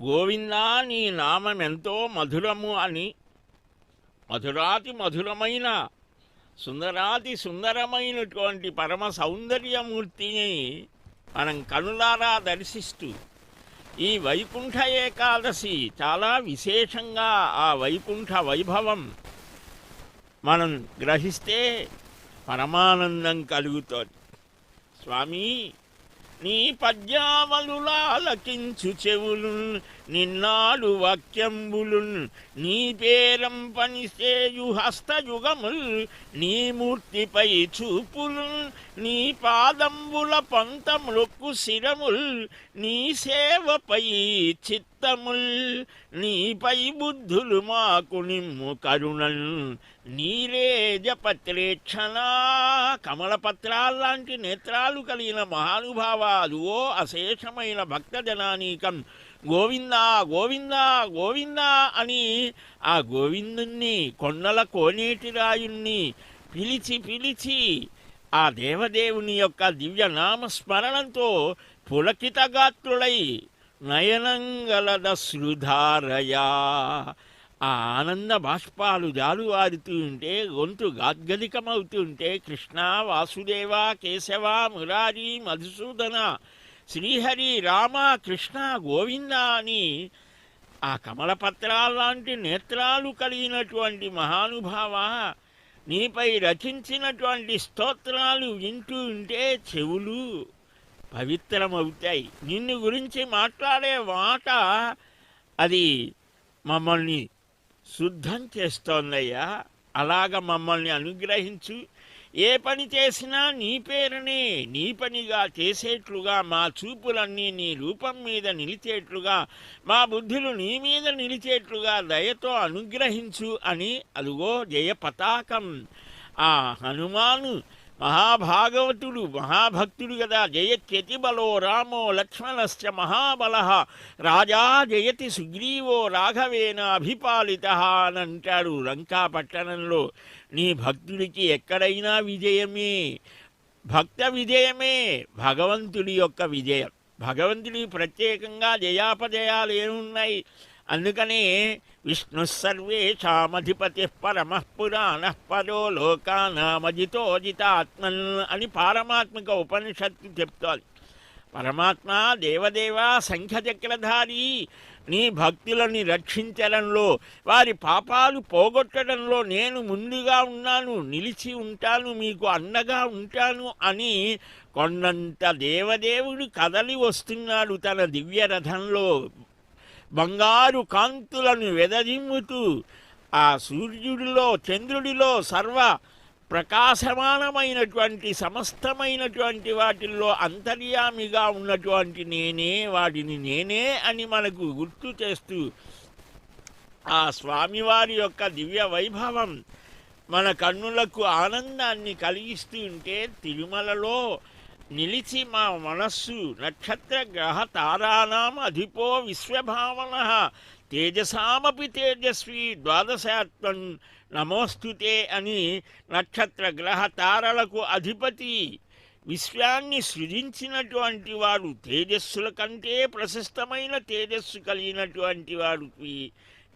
గోవిందా నీ నామమెంతో మధురము అని. మధురాతి మధురమైన సుందరాతి సుందరమైనటువంటి పరమ సౌందర్యమూర్తిని మనం కనులారా దర్శిస్తూ ఈ వైకుంఠ ఏకాదశి చాలా విశేషంగా ఆ వైకుంఠ వైభవం మనం గ్రహిస్తే పరమానందం కలుగుతుంది. స్వామి నీ పద్యావలులాలకించు చెవులు నిన్నాడు వాక్యంబులు నీ పేరం పనిసేయు హస్తయుగముల్ నీ మూర్తిపై చూపులు నీ పాదంబుల పంత శిరముల్ నీ సేవపై చిత్తముల్ నీపై బుద్ధులు మాకు నిమ్ము కరుణల్. నీరేజపత్రేక్షణ కమలపత్రాల్లాంటి నేత్రాలు కలిగిన మహానుభావాలు ఓ అశేషమైన భక్తజనానీకం గోవిందా గోవిందా గోవిందా అని ఆ గోవిందుణ్ణి కొండల కోనేటి రాయుణ్ణి పిలిచి పిలిచి ఆ దేవదేవుని యొక్క దివ్య నామస్మరణంతో పులకితగాత్రుడై నయనంగలద శృధారయా ఆ ఆనంద బాష్పాలు జాలువారుతూ ఉంటే గొంతు గాద్గదికమవుతుంటే కృష్ణ వాసుదేవ కేశవ మురారి మధుసూదన శ్రీహరి రామ కృష్ణ గోవింద అని ఆ కమలపత్రాల్లాంటి నేత్రాలు కలిగినటువంటి మహానుభావ నీపై రచించినటువంటి స్తోత్రాలు వింటూ ఉంటే చెవులు పవిత్రమవుతాయి. నిన్ను గురించి మాట్లాడే మాట అది మమ్మల్ని శుద్ధం చేస్తోందయ్యా. అలాగ మమ్మల్ని అనుగ్రహించు. ఏ పని చేసినా నీ పేరునే నీ పనిగా చేసేట్లుగా మా చూపులన్నీ నీ రూపం మీద నిలిచేట్లుగా మా బుద్ధులు నీ మీద నిలిచేట్లుగా దయతో అనుగ్రహించు అని అదుగో జయ పతాకం ఆ హనుమాను మహాభాగవతుడు మహాభక్తుడు కదా జయత్యతి బలో రామో లక్ష్మణశ్చ మహాబల. రాజా జయతి సుగ్రీవో రాఘవేన అభిపాలిత అని అంటాడు లంకా పట్టణంలో నీ భక్తుడికి ఎక్కడైనా విజయమే. భక్త విజయమే భగవంతుడి యొక్క విజయం. భగవంతుడి ప్రత్యేకంగా జయాపజయాలు ఏమున్నాయి అందుకనే విష్ణు సర్వేషామధిపతి పరమ పురాణ పరో లోకానామజితోజితాత్మన్ అని పారమాత్మిక ఉపనిషత్తు చెప్తోంది. పరమాత్మ దేవదేవ సంఖ్యచక్రధారి నీ భక్తులని రక్షించడంలో వారి పాపాలు పోగొట్టడంలో నేను ముందుగా ఉన్నాను నిలిచి ఉంటాను మీకు అండగా ఉంటాను అని కొండంత దేవదేవుడు కదలి వస్తున్నాడు తన దివ్య రథంలో బంగారు కాంతులను వెదజిమ్ముతూ ఆ సూర్యుడిలో చంద్రుడిలో సర్వ ప్రకాశమానమైనటువంటి సమస్తమైనటువంటి వాటిల్లో అంతర్యామిగా ఉన్నటువంటి నేనే వాటిని నేనే అని మనకు గుర్తు చేస్తూ ఆ స్వామివారి యొక్క దివ్య వైభవం మన కన్నులకు ఆనందాన్ని కలిగిస్తూ ఉంటే తిరుమలలో నిలిచి మా మనస్సు నక్షత్ర గ్రహ తారానాం అధిపో విశ్వభావన తేజసామపి తేజస్వి ద్వాదశాత్మన్ నమోస్తుతే అని నక్షత్ర గ్రహ తారలకు అధిపతి విశ్వాన్ని సృజించినటువంటి వాడు తేజస్సుల కంటే ప్రశస్తమైన తేజస్సు కలిగినటువంటి వాడికి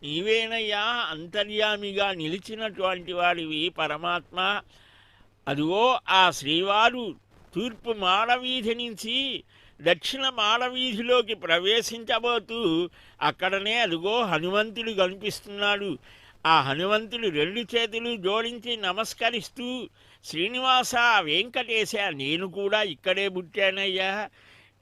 నీవేనయ్యా అంతర్యామిగా నిలిచినటువంటి వాడివి పరమాత్మ అదిగో ఆ శ్రీవారు తూర్పు మాడవీధి నుంచి దక్షిణ మాడవీధిలోకి ప్రవేశించబోతూ అక్కడనే అదిగో హనుమంతుడు కనిపిస్తున్నాడు. ఆ హనుమంతుడు రెండు చేతులు జోడించి నమస్కరిస్తూ శ్రీనివాస వెంకటేశ నేను కూడా ఇక్కడే పుట్టానయ్యా.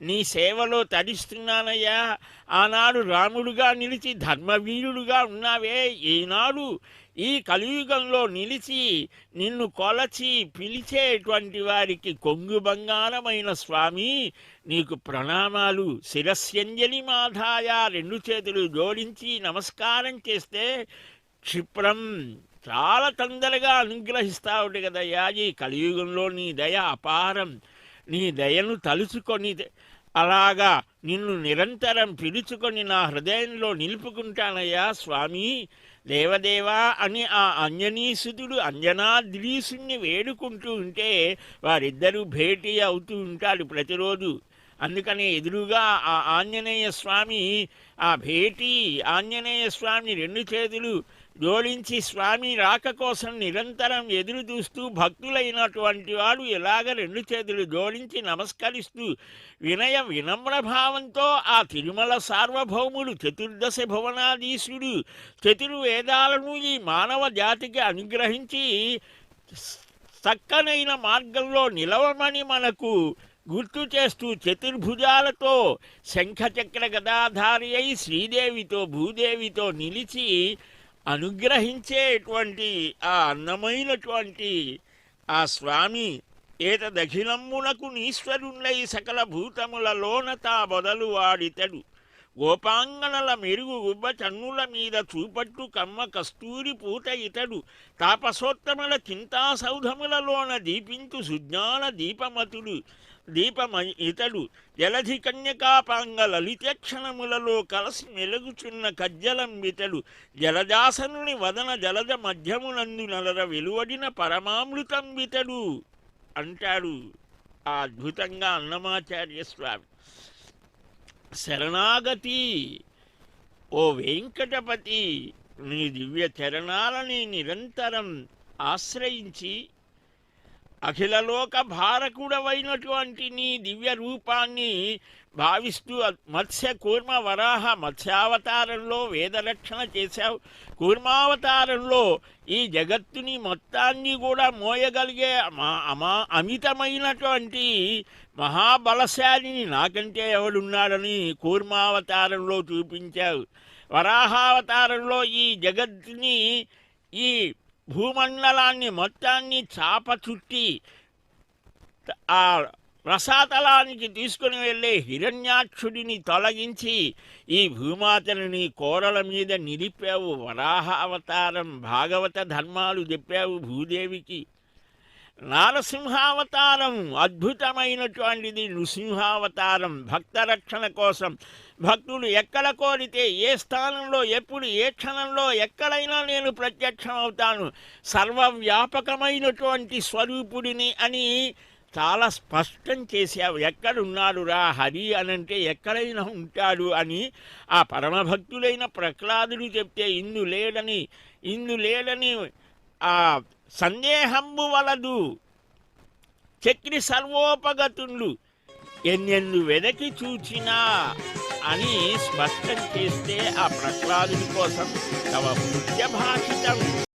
నీ సేవలో తరిస్తున్నానయ్యా. ఆనాడు రాముడుగా నిలిచి ధర్మవీరుడుగా ఉన్నావే. ఈనాడు ఈ కలియుగంలో నిలిచి నిన్ను కొలచి పిలిచేటువంటి వారికి కొంగు బంగారమైన స్వామి నీకు ప్రణామాలు. శిరస్యంజలి మాధాయ రెండు చేతులు జోడించి నమస్కారం చేస్తే క్షిప్రం చాలా తొందరగా అనుగ్రహిస్తావుడు కదయ్యా. ఈ కలియుగంలో నీ దయ అపారం. నీ దయను తలుచుకొని అలాగా నిన్ను నిరంతరం పిలుచుకొని నా హృదయంలో నిలుపుకుంటానయ్యా స్వామి. దేవదేవా అని ఆ అంజనీసుతుడు అంజనాద్రీసుని వేడుకుంటూ ఉంటే వారిద్దరూ భేటీ అవుతూ ఉంటారు ప్రతిరోజు. అందుకని ఎదురుగా ఆ ఆంజనేయ స్వామి ఆ భేటీ ఆంజనేయ స్వామి రెండు చేతులు జోడించి స్వామి రాక కోసం నిరంతరం ఎదురు చూస్తూ భక్తులైనటువంటి వాడు ఎలాగ రెండు చేతులు జోడించి నమస్కరిస్తూ వినయ వినమ్ర భావంతో ఆ తిరుమల సార్వభౌముడు చతుర్దశ భువనాధీశుడు చతుర్వేదాలను ఈ మానవ జాతికి అనుగ్రహించి చక్కనైన మార్గంలో నిలవమని మనకు గుర్తు చేస్తూ చతుర్భుజాలతో శంఖచక్ర గదాధారి అయి శ్రీదేవితో భూదేవితో నిలిచి అనుగ్రహించేటువంటి ఆ అందమైనటువంటి ఆ స్వామి ఏతదఖిలమ్మునకు నీశ్వరుండై సకల భూతములలోన తా బొదలు వాడితడు. గోపాంగనల మెరుగు గుబ్బ చన్నుల మీద చూపట్టు కమ్మ కస్తూరి పూత ఇతడు. తాపసోత్తముల చింతాసౌధములలోన దీపించు సుజ్ఞాన దీపమతుడు దీపమ ఇతడు. జలధి కన్యకాపాంగ లలితక్షణములలో కలసి మెలుగుచున్న కజ్జలంబితడు జలదాసనుని వదన జలద మధ్యమునందు నలర వెలువడిన పరమామృతంబితడు అంటాడు ఆ అద్భుతంగా అన్నమాచార్య స్వామి. శరణాగతి. ఓ వెంకటపతి నీ దివ్య చరణాలని నిరంతరం ఆశ్రయించి అఖిలలోక భారకుడవైనటువంటి నీ దివ్య రూపాన్ని భావిస్తూ మత్స్య కూర్మ వరాహ మత్స్యావతారంలో వేదరక్షణ చేశావు. కూర్మావతారంలో ఈ జగత్తుని మొత్తాన్ని కూడా మోయగలిగే అమా అమా అమితమైనటువంటి మహాబలశాలిని నాకంటే ఎవడున్నాడని కూర్మావతారంలో చూపించావు. వరాహావతారంలో ఈ జగత్తుని ఈ భూమండలాన్ని మొత్తాన్ని చాప చుట్టి ఆ రసాతలానికి తీసుకుని వెళ్ళే హిరణ్యాక్షుడిని తొలగించి ఈ భూమాతని కోరల మీద నిలిపావు వరాహ అవతారం భాగవత ధర్మాలు చెప్పావు భూదేవికి. నారసింహావతారం అద్భుతమైనటువంటిది నృసింహావతారం. భక్త రక్షణ కోసం భక్తులు ఎక్కడ కోరితే ఏ స్థానంలో ఎప్పుడు ఏ క్షణంలో ఎక్కడైనా నేను ప్రత్యక్షం అవుతాను సర్వవ్యాపకమైనటువంటి స్వరూపుడిని అని చాలా స్పష్టం చేశావు. ఎక్కడున్నాడు రా హరి అనంటే ఎక్కడైనా ఉంటాడు అని ఆ పరమభక్తులైన ప్రహ్లాదుడు చెప్తే ఇందు లేడని ఇందు లేడని ఆ సందేహంబు వలదు. చక్రి సర్వోపగతుండు ఎన్నెన్ను వెదకి చూచినా అని స్పష్టం చేస్తే ఆ ప్రహ్లాదుడి కోసం తమ ముఖ్య భాషితం.